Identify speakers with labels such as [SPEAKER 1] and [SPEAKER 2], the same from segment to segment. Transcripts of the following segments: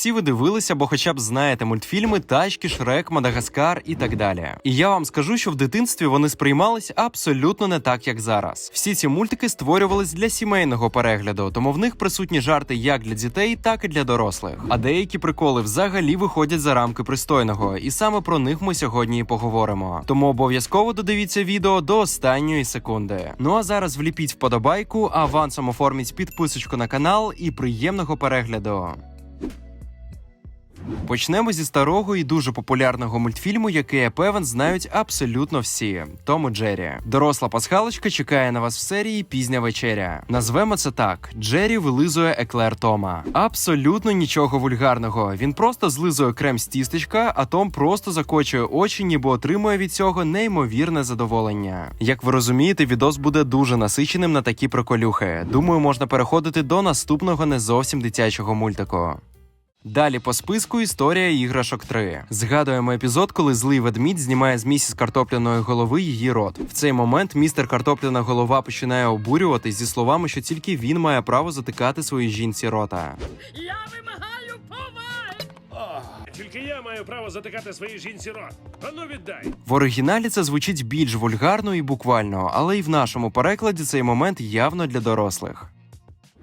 [SPEAKER 1] всі ви дивилися, бо хоча б знаєте мультфільми Тачки, Шрек, Мадагаскар і так далі. І я вам скажу, що в дитинстві вони сприймались абсолютно не так, як зараз. Всі ці мультики створювались для сімейного перегляду, тому в них присутні жарти як для дітей, так і для дорослих. А деякі приколи взагалі виходять за рамки пристойного, і саме про них ми сьогодні і поговоримо. Тому обов'язково додивіться відео до останньої секунди. Ну а зараз вліпіть вподобайку, авансом оформіть підписочку на канал і приємного перегляду. Почнемо зі старого і дуже популярного мультфільму, який я певен знають абсолютно всі: Том і Джері. Доросла пасхалочка чекає на вас в серії Пізня вечеря. Назвемо це так: Джері вилизує еклер Тома. Абсолютно нічого вульгарного. Він просто злизує крем з тістечка, а Том просто закочує очі, ніби отримує від цього неймовірне задоволення. Як ви розумієте, відос буде дуже насиченим на такі приколюхи. Думаю, можна переходити до наступного не зовсім дитячого мультику. Далі по списку історія іграшок 3. Згадуємо епізод, коли злий ведмідь знімає з місіс картопляної голови її рот. В цей момент містер картопляна голова починає обурюватись зі словами, що тільки він має право затикати своїй жінці рота.
[SPEAKER 2] Я вимагаю поваги!
[SPEAKER 3] Тільки я маю право затикати своїй жінці рот. Ану віддай.
[SPEAKER 1] В оригіналі це звучить більш вульгарно і буквально, але і в нашому перекладі цей момент явно для дорослих.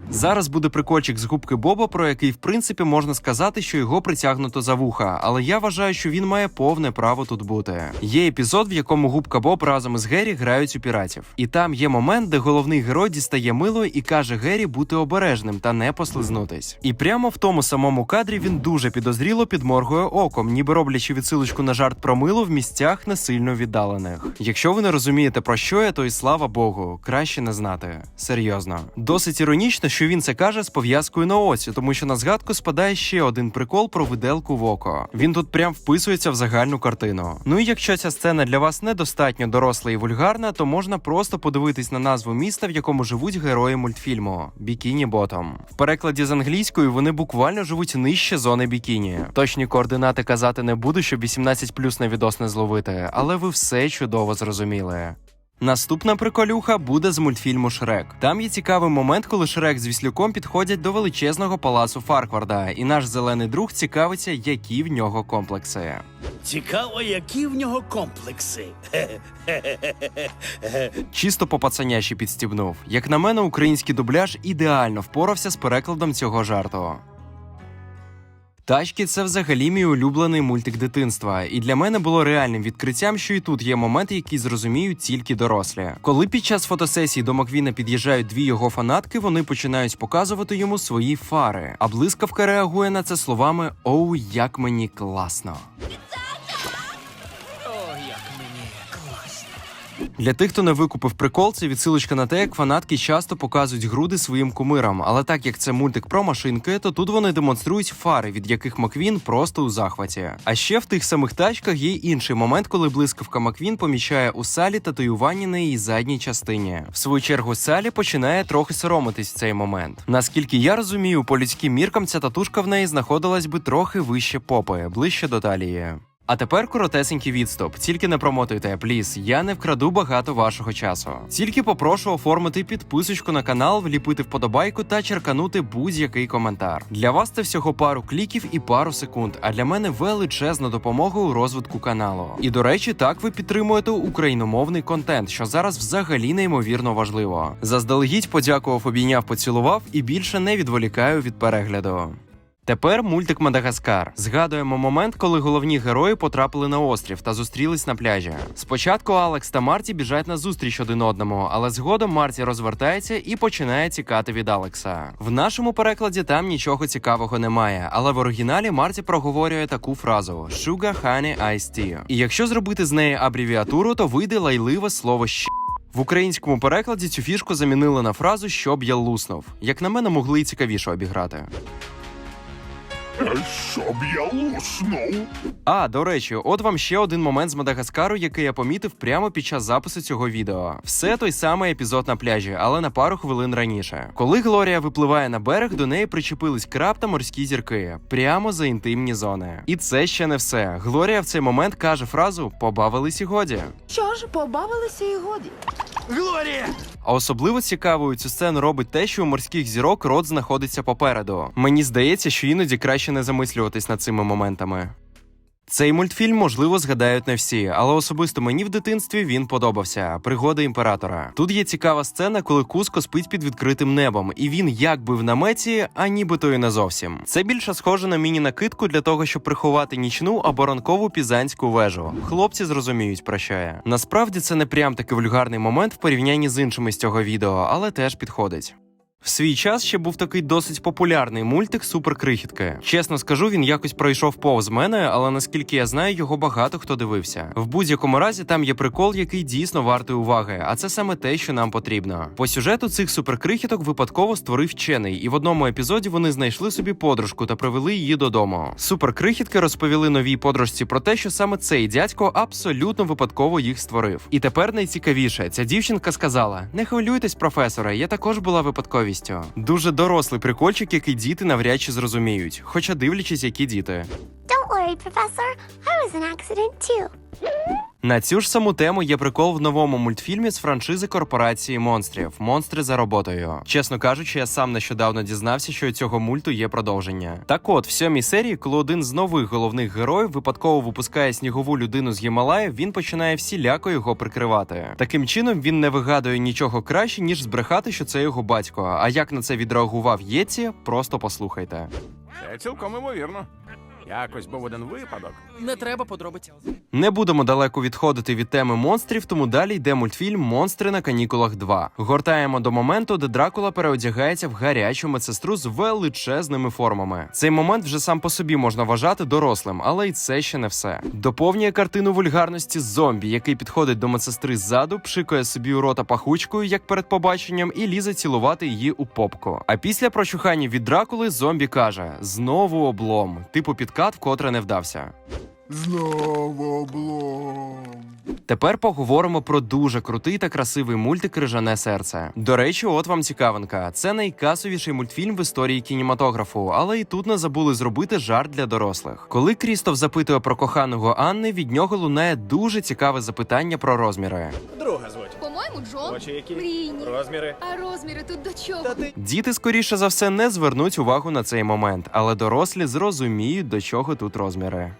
[SPEAKER 1] Зараз буде прикольчик з губки Боба, про який в принципі можна сказати, що його притягнуто за вуха, але я вважаю, що він має повне право тут бути. Є епізод, в якому губка Боб разом із Геррі грають у піратів, і там є момент, де головний герой дістає мило і каже Геррі бути обережним та не послизнутись. І прямо в тому самому кадрі він дуже підозріло підморгує оком, ніби роблячи відсилочку на жарт про мило в місцях не сильно віддалених. Якщо ви не розумієте про що я, то і слава Богу, краще не знати. Серйозно, досить іронічно, що він це каже з пов'язкою на оці, тому що на згадку спадає ще один прикол про виделку в око. Він тут прям вписується в загальну картину. Ну і якщо ця сцена для вас недостатньо доросла і вульгарна, то можна просто подивитись на назву міста, в якому живуть герої мультфільму Бікіні Ботом. В перекладі з англійської вони буквально живуть нижче зони бікіні. Точні координати казати не буду, щоб 18 на відос не зловити, але ви все чудово зрозуміли. Наступна приколюха буде з мультфільму Шрек. Там є цікавий момент, коли Шрек з Віслюком підходять до величезного палацу Фаркварда, і наш зелений друг цікавиться, які в нього комплекси.
[SPEAKER 2] Цікаво, які в нього комплекси.
[SPEAKER 1] Чисто по пацаняші підстібнув. Як на мене, український дубляж ідеально впорався з перекладом цього жарту. Тачки це взагалі мій улюблений мультик дитинства, і для мене було реальним відкриттям, що і тут є моменти, які зрозуміють тільки дорослі. Коли під час фотосесії до Маквіна під'їжджають дві його фанатки, вони починають показувати йому свої фари. А блискавка реагує на це словами Оу, як мені класно. Для тих, хто не викупив прикол, це відсилочка на те, як фанатки часто показують груди своїм кумирам. Але так як це мультик про машинки, то тут вони демонструють фари, від яких Маквін просто у захваті. А ще в тих самих тачках є інший момент, коли блискавка Маквін помічає у Салі татуювання на її задній частині. В свою чергу Салі починає трохи соромитись в цей момент. Наскільки я розумію, по людським міркам ця татушка в неї знаходилась би трохи вище попи, ближче до талії. А тепер коротесенький відступ. Тільки не промотуйте, пліс. Я не вкраду багато вашого часу. Тільки попрошу оформити підписочку на канал, вліпити вподобайку та черканути будь-який коментар. Для вас це всього пару кліків і пару секунд. А для мене величезна допомога у розвитку каналу. І до речі, так ви підтримуєте україномовний контент, що зараз взагалі неймовірно важливо. Заздалегідь подякував, обійняв, поцілував і більше не відволікаю від перегляду. Тепер мультик Мадагаскар. Згадуємо момент, коли головні герої потрапили на острів та зустрілись на пляжі. Спочатку Алекс та Марті біжать на зустріч один одному, але згодом Марті розвертається і починає тікати від Алекса. В нашому перекладі там нічого цікавого немає, але в оригіналі Марті проговорює таку фразу: Sugar Honey Iced Tea. І якщо зробити з неї абревіатуру, то вийде лайливе слово «щ». В українському перекладі цю фішку замінили на фразу щоб я луснув. Як на мене, могли й цікавіше обіграти.
[SPEAKER 4] Щоб я луснув.
[SPEAKER 1] А, до речі, от вам ще один момент з Мадагаскару, який я помітив прямо під час запису цього відео. Все той самий епізод на пляжі, але на пару хвилин раніше. Коли Глорія випливає на берег, до неї причепились краб та морські зірки прямо за інтимні зони. І це ще не все. Глорія в цей момент каже фразу Побавились і годі.
[SPEAKER 5] Що ж, побавилися і годі.
[SPEAKER 1] А особливо цікавою цю сцену робить те, що у морських зірок рот знаходиться попереду. Мені здається, що іноді краще не замислюватись над цими моментами. Цей мультфільм, можливо, згадають не всі, але особисто мені в дитинстві він подобався. Пригоди імператора. Тут є цікава сцена, коли Куско спить під відкритим небом, і він якби в наметі, а нібито і не зовсім. Це більше схоже на міні-накидку для того, щоб приховати нічну або ранкову пізанську вежу. Хлопці зрозуміють про що я. Насправді це не прям такий вульгарний момент в порівнянні з іншими з цього відео, але теж підходить. В свій час ще був такий досить популярний мультик Суперкрихітки. Чесно скажу, він якось пройшов повз мене, але наскільки я знаю, його багато хто дивився. В будь-якому разі там є прикол, який дійсно вартий уваги, а це саме те, що нам потрібно. По сюжету цих суперкрихіток випадково створив вчений, і в одному епізоді вони знайшли собі подружку та привели її додому. Суперкрихітки розповіли новій подружці про те, що саме цей дядько абсолютно випадково їх створив. І тепер найцікавіше, ця дівчинка сказала: Не хвилюйтесь, професоре, я також була випадковістю. Дуже дорослий прикольчик, який діти навряд чи зрозуміють, хоча дивлячись, які діти.
[SPEAKER 6] Don't worry, Professor. I was an accident too.
[SPEAKER 1] На цю ж саму тему є прикол в новому мультфільмі з франшизи корпорації монстрів Монстри за роботою. Чесно кажучи, я сам нещодавно дізнався, що у цього мульту є продовження. Так от, в сьомій серії, коли один з нових головних героїв випадково випускає снігову людину з Гімалаїв, він починає всіляко його прикривати. Таким чином він не вигадує нічого краще, ніж збрехати, що це його батько. А як на це відреагував Єці, просто послухайте.
[SPEAKER 7] Це цілком імовірно. Якось був один випадок.
[SPEAKER 8] Не треба подробиць.
[SPEAKER 1] Не будемо далеко відходити від теми монстрів, тому далі йде мультфільм Монстри на канікулах 2. Гортаємо до моменту, де Дракула переодягається в гарячу медсестру з величезними формами. Цей момент вже сам по собі можна вважати дорослим, але й це ще не все. Доповнює картину вульгарності зомбі, який підходить до медсестри ззаду, пшикає собі у рота пахучкою, як перед побаченням, і лізе цілувати її у попку. А після прочухання від Дракули зомбі каже: знову облом, типу підкат, вкотре не вдався.
[SPEAKER 4] Знову облом.
[SPEAKER 1] Тепер поговоримо про дуже крутий та красивий мультик Крижане серце. До речі, от вам цікавинка. Це найкасовіший мультфільм в історії кінематографу, але і тут не забули зробити жарт для дорослих. Коли Крістоф запитує про коханого Анни, від нього лунає дуже цікаве запитання про розміри.
[SPEAKER 9] Друга звуть.
[SPEAKER 10] По-моєму, Джон.
[SPEAKER 9] Очі які?
[SPEAKER 10] Мрійні.
[SPEAKER 9] Розміри.
[SPEAKER 10] А розміри тут до чого?
[SPEAKER 9] Та ти.
[SPEAKER 1] Діти, скоріше за все, не звернуть увагу на цей момент, але дорослі зрозуміють, до чого тут розміри.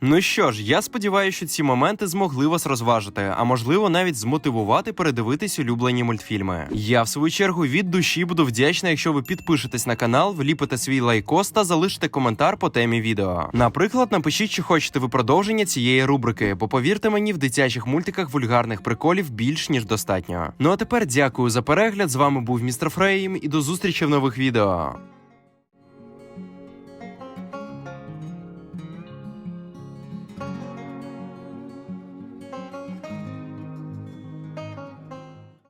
[SPEAKER 1] Ну що ж, я сподіваюся, що ці моменти змогли вас розважити, а можливо навіть змотивувати передивитись улюблені мультфільми. Я в свою чергу від душі буду вдячна, якщо ви підпишетесь на канал, вліпите свій лайкос та залишите коментар по темі відео. Наприклад, напишіть, чи хочете ви продовження цієї рубрики, бо повірте мені, в дитячих мультиках вульгарних приколів більш ніж достатньо. Ну а тепер дякую за перегляд. З вами був містер Фрейм і до зустрічі в нових відео.